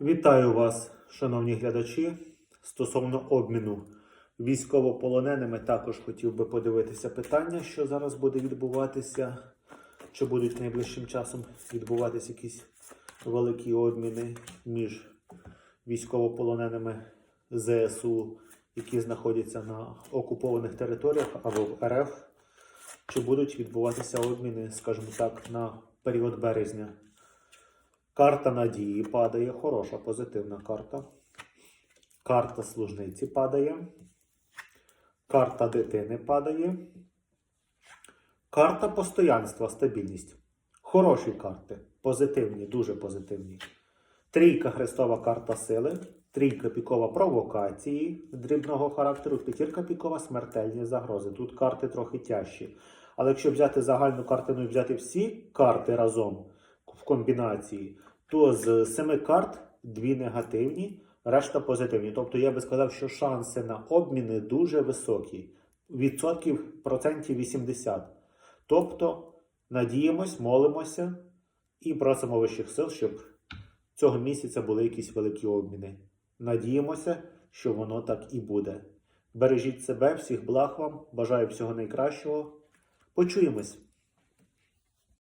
Вітаю вас, шановні глядачі. Стосовно обміну військовополоненими, також хотів би подивитися питання, що зараз буде відбуватися, чи будуть найближчим часом відбуватися якісь великі обміни між військовополоненими ЗСУ, які знаходяться на окупованих територіях або в РФ, чи будуть відбуватися обміни, скажімо так, на період березня. Карта надії падає, хороша, позитивна карта. Карта служниці падає. Карта дитини падає. Карта постоянства, стабільність. Хороші карти. Позитивні, дуже позитивні. Трійка хрестова карта сили. Трійка пікова провокації дрібного характеру. П'ятірка пікова смертельні загрози. Тут карти трохи тяжчі. Але якщо взяти загальну картину і взяти всі карти разом в комбінації, то з семи карт дві негативні, решта позитивні. Тобто я би сказав, що шанси на обміни дуже високі. Відсотків процентів 80. Тобто надіємось, молимося і просимо вищих сил, щоб цього місяця були якісь великі обміни. Надіємося, що воно так і буде. Бережіть себе, всіх благ вам, бажаю всього найкращого. Почуємось!